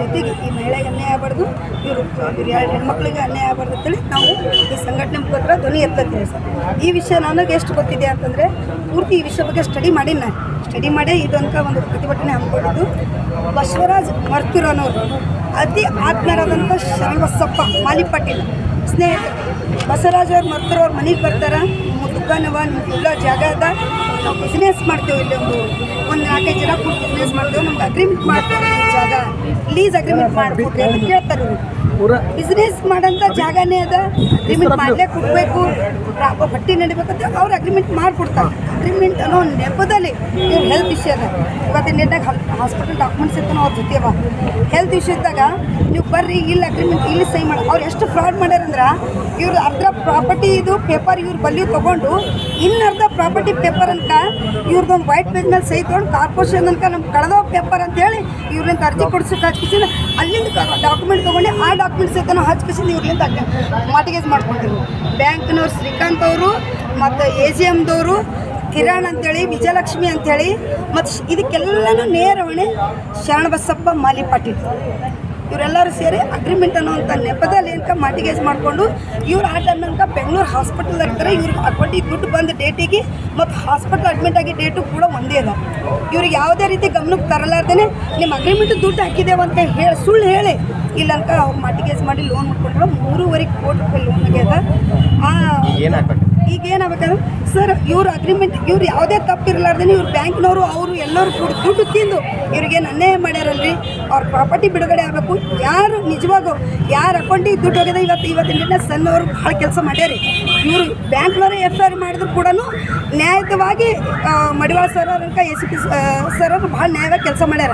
ಜೊತೆಗೆ ಈ ಮಹಿಳೆಗೆ ಅನ್ಯಾಯ ಆಗಬಾರ್ದು ಇವರು ಇವ್ರು ಎರಡು ಹೆಣ್ಮಕ್ಳಿಗೆ ಅನ್ಯಾಯ ಆಗಬಾರ್ದು ಅಂತೇಳಿ ನಾವು ಈ ಸಂಘಟನೆ ಮುಖಾಂತರ ಧ್ವನಿ ಎತ್ತತ್ತೀವಿ ಸರ್. ಈ ವಿಷಯ ನನಗೆ ಎಷ್ಟು ಗೊತ್ತಿದೆ ಅಂತಂದರೆ, ಪೂರ್ತಿ ಈ ವಿಷಯ ಬಗ್ಗೆ ಸ್ಟಡಿ ಮಾಡಿ ನಾನು. ಸ್ಟಡಿ ಮಾಡಿ ಇದೊಂಥ ಒಂದು ಪ್ರತಿಭಟನೆ ಹಮ್ಮಿಕೊಂಡಿದ್ದು ಬಸವರಾಜ್ ಮರ್ತಿರೋನವರು. ಅತಿ ಆತ್ಮೀಯರಾದಂಥ ಶರಣಬಸಪ್ಪ ಮಾಲಿ ಪಾಟೀಲ್. ಸ್ನೇಹಿತರು ಬಸವರಾಜ್ ಅವ್ರು ಮರ್ತಿರೋರು ಮನೆಗೆ ಬರ್ತಾರೆ, ನಿಮ್ಮ ದುಕಾನವ ಎಲ್ಲ ಜಾಗ ಅದ. ನಾವು ಬಿಸ್ನೆಸ್ ಮಾಡ್ತೇವೆ ಇಲ್ಲಿ ಒಂದು ಒಂದು ನಾಲ್ಕೈದು ಜನ ಬಿಸ್ನೆಸ್ ಮಾಡ್ತೇವೆ. ನಮ್ಗೆ ಅಗ್ರಿಮೆಂಟ್ ಮಾಡ್ತೇವೆ ಜಾಗ. ಲೀಸ್ ಅಗ್ರಿಮೆಂಟ್ ಮಾಡ್ಕೊಡ್ರಿ ಅಂತ ಕೇಳ್ತಾರೆ ಬಿಸ್ನೆಸ್ ಮಾಡಂತ ಜಾಗನೇ ಅದ. ಅಗ್ರಿಮೆಂಟ್ ಮಾಡಲೇ ಕೊಡಬೇಕು. ಹಟ್ಟಿ ನಡಿಬೇಕಂತ ಅವ್ರು ಅಗ್ರಿಮೆಂಟ್ ಮಾಡಿಕೊಡ್ತಾರೆ. ಅಗ್ರಿಮೆಂಟ್ ಅನ್ನೋ ನೆಪದಲ್ಲಿ ನೀವು ಹೆಲ್ತ್ ಇಶ್ಯೂ ಅದ. ಇವತ್ತಿನ ಡೇಟ್ನಾಗ ಹಾಸ್ಪಿಟಲ್ ಡಾಕ್ಯುಮೆಂಟ್ಸ್ ಇರ್ತಾನೆ ಅವ್ರ ಜೊತೆ ಅವ. ಹೆಲ್ತ್ ಇಶ್ಯೂ ಇದ್ದಾಗ ನೀವು ಬರ್ರಿ ಇಲ್ಲಿ ಅಗ್ರಿಮೆಂಟ್ ಇಲ್ಲಿ ಸಹಿ ಮಾಡಿ. ಅವ್ರು ಎಷ್ಟು ಫ್ರಾಡ್ ಮಾಡ್ಯಾರಂದ್ರೆ ಇವ್ರು ಅರ್ಧ ಪ್ರಾಪರ್ಟಿ ಇದು ಪೇಪರ್ ಇವ್ರು ಬಲ್ಲಿ ತೊಗೊಂಡು ಇನ್ನು ಅರ್ಧ ಪ್ರಾಪರ್ಟಿ ಪೇಪರ್ ಅನ್ಕ ಇವ್ರದ್ದೊಂದು ವೈಟ್ ಪೇಜ್ ಮೇಲೆ ಸಹಿ ತೊಗೊಂಡು ಕಾರ್ಪೊರೇಷನ್ ಅನ್ಕ ನಮ್ಗೆ ಕಳೆದೋ ಪೇಪರ್ ಅಂತ ಹೇಳಿ ಇವ್ರಿಂದ ಅರ್ಜಿ ಕೊಡಿಸಿ ಹಚ್ಕಿಸಿನ ಅಲ್ಲಿಂದ ಡಾಕ್ಯುಮೆಂಟ್ ತೊಗೊಂಡು. ಆ ಡಾಕ್ಯುಮೆಂಟ್ ಸಹಿತ ಹಚ್ಕಿಸಿದ ಇವ್ರಿಂದ ಮಾಟಿಗೇಜ್ ಮಾಡ್ಕೊಳ್ತೀವಿ. ಬ್ಯಾಂಕ್ನವ್ರು ಶ್ರೀಕಾಂತ್ ಅವರು, ಮತ್ತು ಎ ಜಿ ಎಮ್ದವರು ಕಿರಣ್ ಅಂತೇಳಿ, ವಿಜಯಲಕ್ಷ್ಮಿ ಅಂತೇಳಿ, ಮತ್ತು ಇದಕ್ಕೆಲ್ಲನೂ ನೇರ ಹೊಣೆ ಶರಣಬಸಪ್ಪ ಮಾಲಿ ಇವರೆಲ್ಲರೂ ಸೇರಿ ಅಗ್ರಿಮೆಂಟ್ ಅನ್ನೋಂಥ ನೆಪದಲ್ಲಿ ಏನಕ ಮಾಟಿಗೇಜ್ ಮಾಡಿಕೊಂಡು ಇವ್ರು ಆ ಟೈಮ್ನಂಕ ಬೆಂಗಳೂರು ಹಾಸ್ಪಿಟಲ್ ಇರ್ತಾರೆ ಇವ್ರಿಗೆ ಅಟ್ಟಿ ದುಡ್ಡು ಬಂದ ಡೇಟಿಗೆ ಮತ್ತು ಹಾಸ್ಪಿಟಲ್ ಅಡ್ಮಿಟ್ ಆಗಿ ಡೇಟು ಕೂಡ ಒಂದೇ ಅದ. ಇವ್ರಿಗೆ ಯಾವುದೇ ರೀತಿ ಗಮನಕ್ಕೆ ತರಲಾರ್ದೇ ನಿಮ್ಮ ಅಗ್ರಿಮೆಂಟ್ ದುಡ್ಡು ಹಾಕಿದ್ದೇವೆ ಅಂತ ಹೇಳಿ, ಸುಳ್ಳು ಹೇಳಿ ಇಲ್ಲಂಕ ಅವ್ರು ಮಾಟಿಗೇಜ್ ಮಾಡಿ ಲೋನ್ ಮಾಡ್ಕೊಂಡ್ರು. ಮೂರುವರೆ ಕೋಟಿ ರೂಪಾಯಿ ಲೋನ್ ಆಗ್ಯದ. ಆ ಈಗ ಏನಾಗಬೇಕಂದ್ರೆ ಸರ್ ಇವ್ರ ಅಗ್ರಿಮೆಂಟ್ ಇವ್ರು ಯಾವುದೇ ತಪ್ಪು ತಪ್ಪಿರಲಾರ್ದೇ ಇವ್ರು ಬ್ಯಾಂಕ್ನವರು, ಅವರು ಎಲ್ಲರೂ ಕೂಡ ದುಡ್ಡು ತಿಂದು ಇವ್ರಿಗೇನು ಅನ್ಯಾಯ ಮಾಡ್ಯಾರಲ್ರಿ. ಅವ್ರ ಪ್ರಾಪರ್ಟಿ ಬಿಡುಗಡೆ ಆಗಬೇಕು. ಯಾರು ನಿಜವಾಗೂ ಯಾರ ಅಕೌಂಟಿಗೆ ದುಡ್ಡು ಹೋಗಿದೆ, ಇವತ್ತು ಇವತ್ತಿನ ದಿನ ಸಣ್ಣವರು ಭಾಳ ಕೆಲಸ ಮಾಡ್ಯಾರಿ. ಇವರು ಬ್ಯಾಂಕ್ನವರೇ ಎಫ್ ಐ ಆರ್ ಮಾಡಿದ್ರು ಕೂಡ ನ್ಯಾಯಯುತವಾಗಿ ಮಡಿವಾಳ ಸರ್ ಅವ್ರಂಕ ಎಸ್ ಪಿ ಸರ್ ಅವರು ಭಾಳ ನ್ಯಾಯವಾಗಿ ಕೆಲಸ ಮಾಡ್ಯಾರ.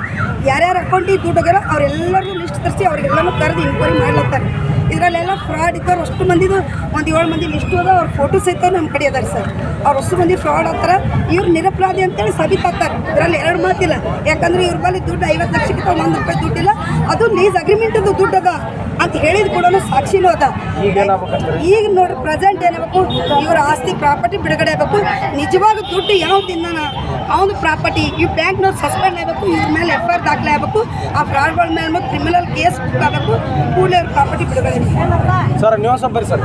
ಯಾರ್ಯಾರ ಅಕೌಂಟಿಗೆ ದುಡ್ಡು ಹೋಗ್ಯಾರ ಅವರೆಲ್ಲರಿಗೂ ಲಿಸ್ಟ್ ತರಿಸಿ ಅವ್ರಿಗೆಲ್ಲನೂ ಕರೆದು ಇನ್ಕ್ವೈರಿ ಮಾಡ್ಲತ್ತಾರೆ. ಇದರಲ್ಲೆಲ್ಲ ಫ್ರಾಡ್ ಇದ್ದವ್ರು ಅಷ್ಟು ಮಂದಿದು ಒಂದು ಏಳು ಮಂದಿ ಲಿಸ್ಟು ಅದ ಅವ್ರ ಫೋಟೋ ಸಹಿತ ನಮ್ಮ ಕಡೆ ಅದಾರೆ ಸರ್. ಅವ್ರು ಅಷ್ಟು ಮಂದಿ ಫ್ರಾಡ್ ಆಗ್ತಾರೆ ಇವ್ರು ನಿರಪರಾಧಿ ಅಂತೇಳಿ ಸಾಬೀತಾಗ್ತಾರೆ ಇದರಲ್ಲಿ ಎರಡು ಮಾತಿಲ್ಲ. ಯಾಕಂದ್ರೆ ಇವ್ರ ಬಳಿ ದುಡ್ಡು ಐವತ್ತು ಲಕ್ಷಕ್ಕಿಂತ ಒಂದು ರೂಪಾಯಿ ದುಡ್ಡಿಲ್ಲ. ಅದು ಲೀಸ್ ಅಗ್ರಿಮೆಂಟದು ದುಡ್ಡು ಅದ. ಹೇಳಿದ ಕೂಡ ಸಾಕ್ಷಿನೂ ಅದ ಈಗ ನೋಡಿ ಪ್ರೆಸೆಂಟ್ ಏನಬೇಕು ಇವರ ಆಸ್ತಿ ಪ್ರಾಪರ್ಟಿ ಬಿಡುಗಡೆ ಆಗಬೇಕು. ನಿಜವಾಗ ದುಡ್ಡು ಯಾವ ತಿನ್ನ ಅವನು ಪ್ರಾಪರ್ಟಿ ಈ ಬ್ಯಾಂಕ್ನವ್ರು ಸಸ್ಪೆಂಡ್ ಆಗಬೇಕು ಇವ್ರ ಮೇಲೆ ಎಫ್ ಐ ಆರ್ ದಾಖಲೆ ಆಗಬೇಕು. ಆ ಫ್ರಾಡ್ಗಳ ಮೇಲೆ ಕ್ರಿಮಿನಲ್ ಕೇಸ್ ಬುಕ್ ಆಗಬೇಕು. ಕೂಡಲೇ ಅವ್ರ ಪ್ರಾಪರ್ಟಿ ಬಿಡುಗಡೆ ಸರ್ ನೀವು ಸರ್.